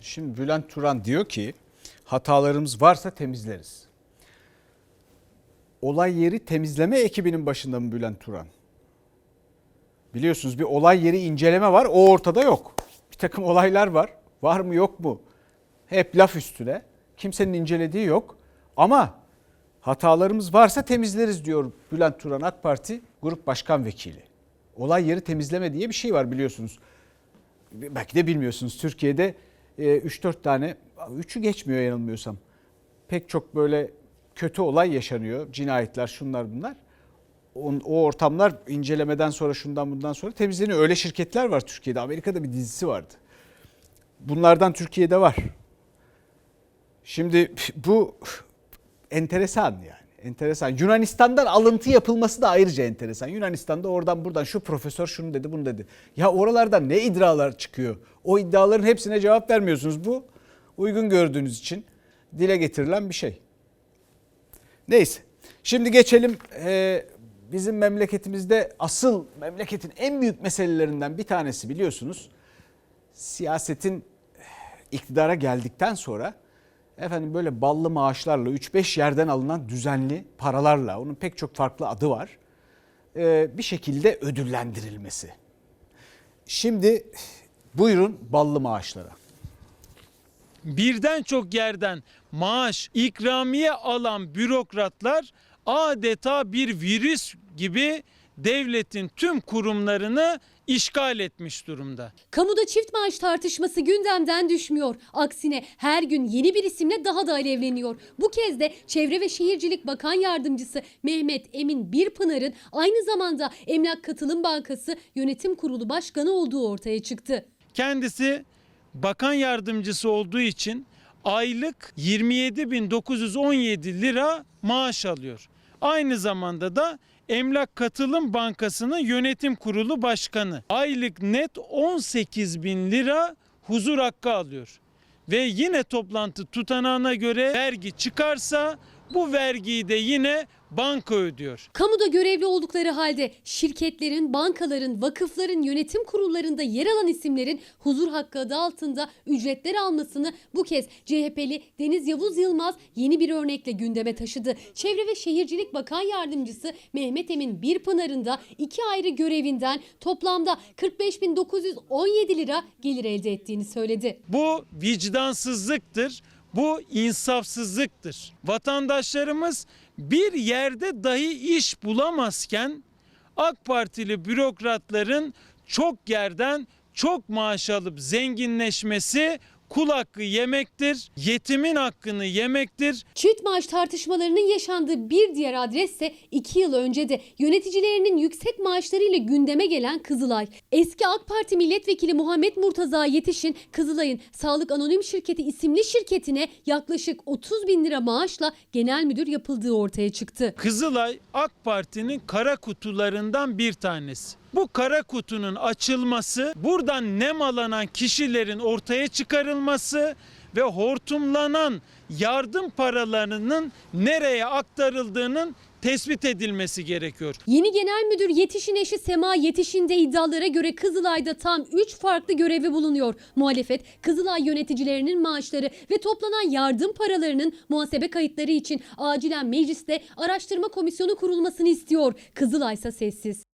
Şimdi Bülent Turan diyor ki hatalarımız varsa temizleriz. Olay yeri temizleme ekibinin başında mı Bülent Turan? Biliyorsunuz bir olay yeri inceleme var o ortada yok. Bir takım olaylar var. Var mı yok mu? Hep laf üstüne. Kimsenin incelediği yok. Ama hatalarımız varsa temizleriz diyor Bülent Turan AK Parti Grup Başkan Vekili. Olay yeri temizleme diye bir şey var biliyorsunuz. Belki de bilmiyorsunuz Türkiye'de 3-4 tane, 3'ü geçmiyor yanılmıyorsam. Pek çok böyle kötü olay yaşanıyor. Cinayetler şunlar bunlar. O, o ortamlar incelemeden sonra şundan bundan sonra temizleniyor. Öyle şirketler var Türkiye'de. Amerika'da bir dizisi vardı. Bunlardan Türkiye'de var. Şimdi bu enteresan yani. Enteresan. Yunanistan'dan alıntı yapılması da ayrıca enteresan. Yunanistan'da oradan buradan şu profesör şunu dedi bunu dedi. Ya oralardan ne iddialar çıkıyor? O iddiaların hepsine cevap vermiyorsunuz. Bu uygun gördüğünüz için dile getirilen bir şey. Neyse. Şimdi geçelim e, bizim memleketimizde asıl memleketin en büyük meselelerinden bir tanesi biliyorsunuz. Siyasetin iktidara geldikten sonra efendim böyle ballı maaşlarla 3-5 yerden alınan düzenli paralarla onun pek çok farklı adı var. e, bir şekilde ödüllendirilmesi. Şimdi buyurun ballı maaşlara. birden çok yerden maaş, ikramiye alan bürokratlar adeta bir virüs gibi devletin tüm kurumlarını işgal etmiş durumda. Kamuda çift maaş tartışması gündemden düşmüyor. Aksine her gün yeni bir isimle daha da alevleniyor. Bu kez de Çevre ve Şehircilik Bakan Yardımcısı Mehmet Emin Birpınar'ın aynı zamanda Emlak Katılım Bankası Yönetim Kurulu Başkanı olduğu ortaya çıktı. Kendisi bakan yardımcısı olduğu için aylık 27.917 lira maaş alıyor. Aynı zamanda da Emlak Katılım Bankası'nın yönetim kurulu başkanı. Aylık net 18 bin lira huzur hakkı alıyor. Ve yine toplantı tutanağına göre vergi çıkarsa bu vergiyi de yine banka ödüyor. Kamuda görevli oldukları halde şirketlerin, bankaların, vakıfların yönetim kurullarında yer alan isimlerin huzur hakkı adı altında ücretler almasını bu kez CHP'li Deniz Yavuz Yılmaz yeni bir örnekle gündeme taşıdı. Çevre ve Şehircilik Bakan Yardımcısı Mehmet Emin Birpınar'ın da iki ayrı görevinden toplamda 45.917 lira gelir elde ettiğini söyledi. Bu vicdansızlıktır. Bu insafsızlıktır. Vatandaşlarımız bir yerde dahi iş bulamazken AK Partili bürokratların çok yerden çok maaş alıp zenginleşmesi kul hakkı yemektir, yetimin hakkını yemektir. Çift maaş tartışmalarının yaşandığı bir diğer adres ise 2 yıl önce de yöneticilerinin yüksek maaşlarıyla gündeme gelen Kızılay. Eski AK Parti milletvekili Muhammed Murtaza Yetiş'in Kızılay'ın Sağlık Anonim Şirketi isimli şirketine yaklaşık 30 bin lira maaşla genel müdür yapıldığı ortaya çıktı. Kızılay AK Parti'nin kara kutularından bir tanesi. Bu kara kutunun açılması, buradan nemalanan kişilerin ortaya çıkarılması ve hortumlanan yardım paralarının nereye aktarıldığının tespit edilmesi gerekiyor. Yeni genel müdür Yetiş'in eşi Sema Yetiş'in de iddialara göre Kızılay'da tam 3 farklı görevi bulunuyor. Muhalefet Kızılay yöneticilerinin maaşları ve toplanan yardım paralarının muhasebe kayıtları için acilen mecliste araştırma komisyonu kurulmasını istiyor. Kızılay ise sessiz.